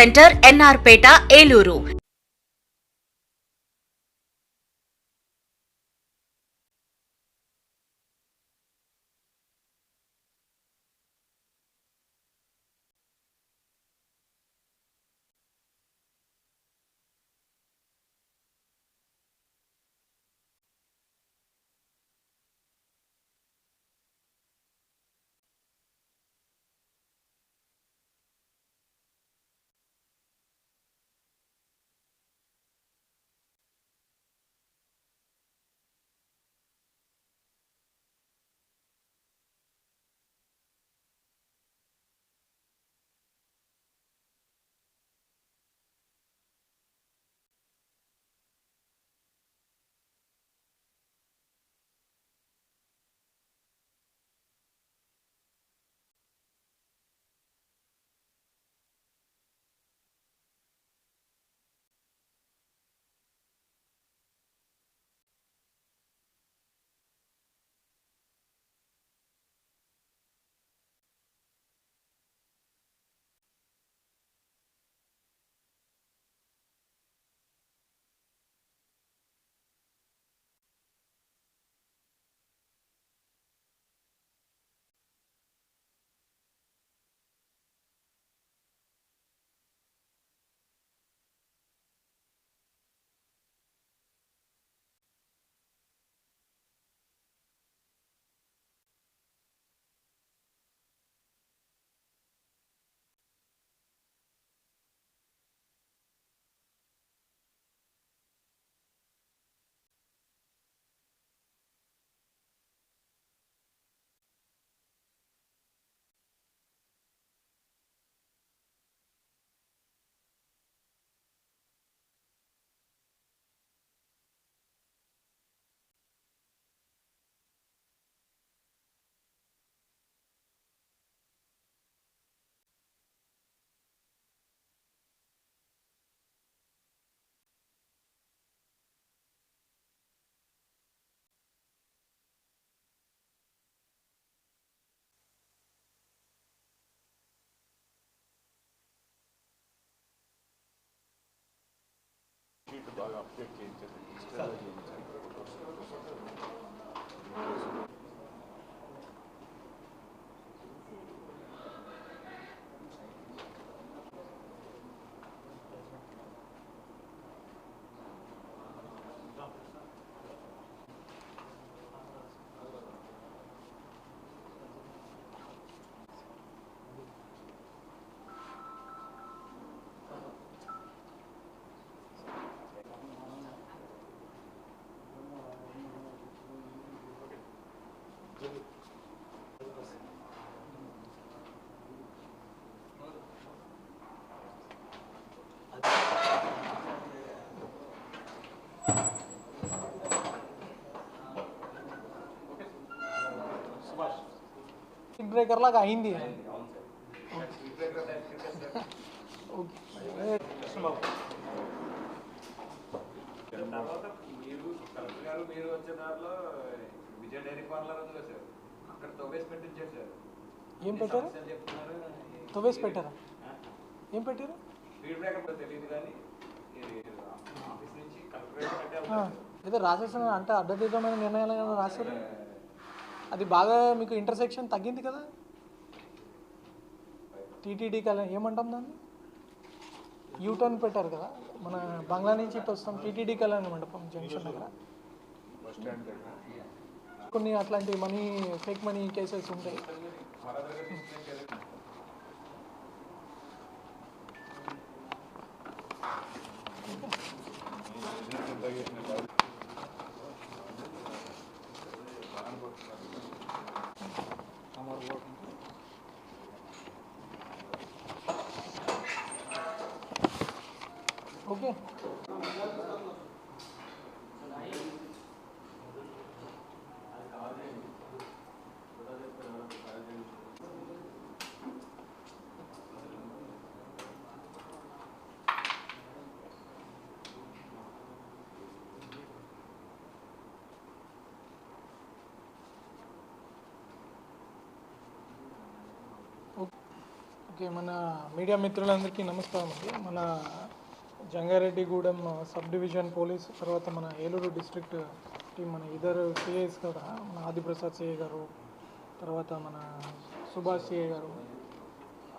centre Bayağı bir şey geçecek. అక్కడ తవ్వేసి పెట్టించారు sir ఏం పెట్టారు సమస్యలు చెప్తున్నారు తవ్వేసి పెట్టారా ఏం పెట్టారు స్పీడ్ బ్రేకర్ తెలియదు కానీ ఇది ఆఫీస్ నుంచి కలెక్టర్ గారు కట్టే ఆ, ఏదో రాసేసిన అంటే అడ్డదిడ్డమైన నిర్ణయాలు ఏమైనా రాశారు అది బాగా మీకు ఇంటర్సెక్షన్ తగ్గింది కదా? టీటీడీ కదా ఏమంటాం దాన్ని? యూటర్న్ పెట్టారు కదా మన బంగ్లా నుంచి ఇటు వస్తాం టీటీడీ కళ్యాణ్ మండపం జంక్షన్ దగ్గర. కొన్ని అట్లాంటి మనీ ఫేక్ మనీ కేసెస్ ఉంటాయి. ఓకే ఓకే మన మీడియా మిత్రులందరికీ నమస్కారం అండి మన జంగారెడ్డిగూడెం సబ్ డివిజన్ పోలీస్ తర్వాత మన ఏలూరు డిస్ట్రిక్ట్ టీం మన ఇద్దరు సిఐస్ కదా మన ఆదిప్రసాద్ సిఐ గారు తర్వాత మన సుభాష్ సిఐ గారు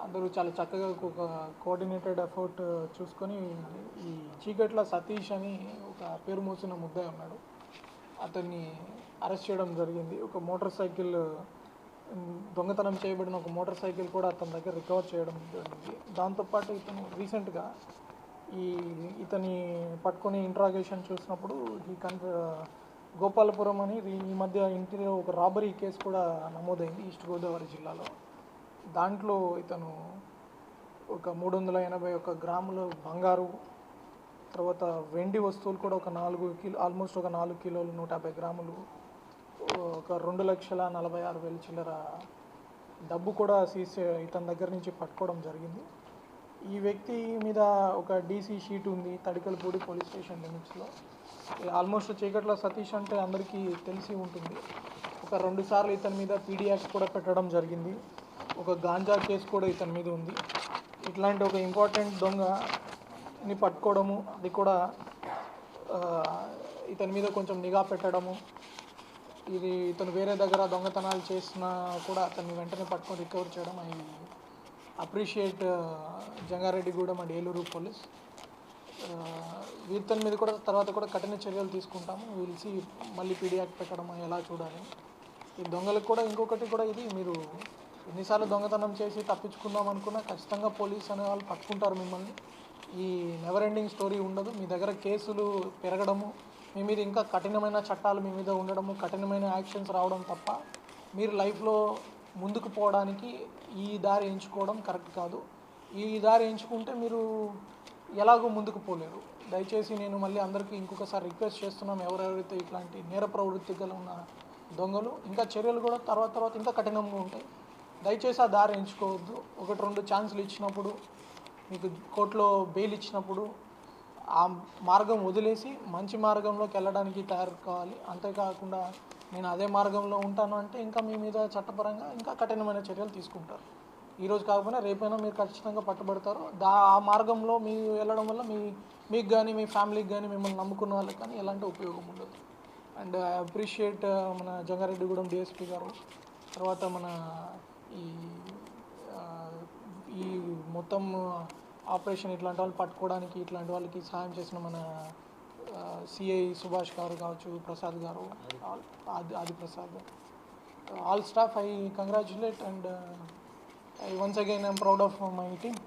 అందరూ చాలా చక్కగా ఒక కోఆర్డినేటెడ్ ఎఫర్ట్ చూసుకొని ఈ చీకట్ల సతీష్ అని ఒక పేరు మోసిన ముద్దాయి ఉన్నాడు. అతన్ని అరెస్ట్ చేయడం జరిగింది. ఒక మోటార్ సైకిల్ దొంగతనం చేయబడిన ఒక మోటార్ సైకిల్ కూడా అతని దగ్గర రికవర్ చేయడం జరిగింది. దాంతోపాటు ఇతను రీసెంట్గా ఈ ఇతని పట్టుకొని ఇంట్రాగేషన్ చూసినప్పుడు ఈ కన్ గోపాలపురం అని ఈ- మధ్య ఇంటిలో ఒక రాబరీ కేసు కూడా నమోదైంది ఈస్ట్ గోదావరి జిల్లాలో. దాంట్లో ఇతను ఒక మూడు వందల ఎనభై ఒక గ్రాముల బంగారు తర్వాత వెండి వస్తువులు కూడా ఒక నాలుగు కిలో ఆల్మోస్ట్ ఒక నాలుగు కిలోలు నూట యాభై గ్రాములు ఒక రెండు లక్షల నలభై ఆరు వేల చిల్లర డబ్బు కూడా సీజ్ ఇతని దగ్గర నుంచి పట్టుకోవడం జరిగింది. ఈ వ్యక్తి మీద ఒక డీసీ షీట్ ఉంది తడికలపూడి పోలీస్ స్టేషన్ లిమిట్స్లో. ఆల్మోస్ట్ చీకట్ల సతీష్ అంటే అందరికీ తెలిసి ఉంటుంది. ఒక రెండు సార్లు ఇతని మీద పీడియాక్ట్ కూడా పెట్టడం జరిగింది. ఒక గాంజా కేసు కూడా ఇతని మీద ఉంది. ఇట్లాంటి ఒక ఇంపార్టెంట్ దొంగని పట్టుకోవడము అది కూడా ఇతని మీద కొంచెం నిఘా పెట్టడము ఇది ఇతను వేరే దగ్గర దొంగతనాలు చేసినా కూడా అతన్ని వెంటనే పట్టుకొని రికవర్ చేయడం I appreciate Jangareddygudem and Eluru police. ఇతని మీద కూడా తర్వాత కూడా కఠిన చర్యలు తీసుకుంటాము. వీల్సి మళ్ళీ పీడియాక్ట్ పెట్టడం ఎలా చూడాలి. ఈ దొంగలకు కూడా ఇంకొకటి కూడా ఇది మీరు ఎన్నిసార్లు దొంగతనం చేసి తప్పించుకుందాం అనుకున్నా ఖచ్చితంగా పోలీస్ అనే వాళ్ళు పట్టుకుంటారు మిమ్మల్ని. ఈ నెవర్ ఎండింగ్ స్టోరీ ఉండదు. మీ దగ్గర కేసులు పెరగడము మీ మీద ఇంకా కఠినమైన చట్టాలు మీ మీద ఉండడము కఠినమైన యాక్షన్స్ రావడం తప్ప మీరు లైఫ్లో ముందుకు పోవడానికి ఈ దారి ఎంచుకోవడం కరెక్ట్ కాదు. ఈ దారి ఎంచుకుంటే మీరు ఎలాగో ముందుకు పోలేరు. దయచేసి నేను మళ్ళీ అందరికీ ఇంకొకసారి రిక్వెస్ట్ చేస్తున్నాం ఎవరెవరైతే ఇట్లాంటి నేర ప్రవృత్తి గల ఉన్న దొంగలు ఇంకా చర్యలు కూడా తర్వాత తర్వాత ఇంకా కఠినంగా ఉంటాయి. దయచేసి ఆ దారి ఎంచుకోవద్దు. ఒకటి రెండు ఛాన్సులు ఇచ్చినప్పుడు మీకు కోర్టులో బెయిల్ ఇచ్చినప్పుడు ఆ మార్గం వదిలేసి మంచి మార్గంలోకి వెళ్ళడానికి తయారు కావాలి. అంతేకాకుండా నేను అదే మార్గంలో ఉంటాను అంటే ఇంకా మీ మీద చట్టపరంగా ఇంకా కఠినమైన చర్యలు తీసుకుంటారు. ఈరోజు కాకపోయినా రేపైనా మీరు ఖచ్చితంగా పట్టుబడతారు. దా ఆ మార్గంలో మీరు వెళ్ళడం వల్ల మీ మీకు కానీ మీ ఫ్యామిలీకి కానీ మిమ్మల్ని నమ్ముకున్న వాళ్ళకి కానీ ఎలాంటి ఉపయోగం ఉండదు. అండ్ ఐ అప్రిషియేట్ మన జంగారెడ్డిగూడెం డిఎస్పీ గారు తర్వాత మన ఈ ఈ మొత్తం ఆపరేషన్ ఇట్లాంటి వాళ్ళు పట్టుకోవడానికి ఇట్లాంటి వాళ్ళకి సహాయం చేసిన మన సిఐ సుభాష్ గారు కావచ్చు ప్రసాద్ గారు all- Adi Adi Prasad all staff I congratulate and I once again I'm proud of my team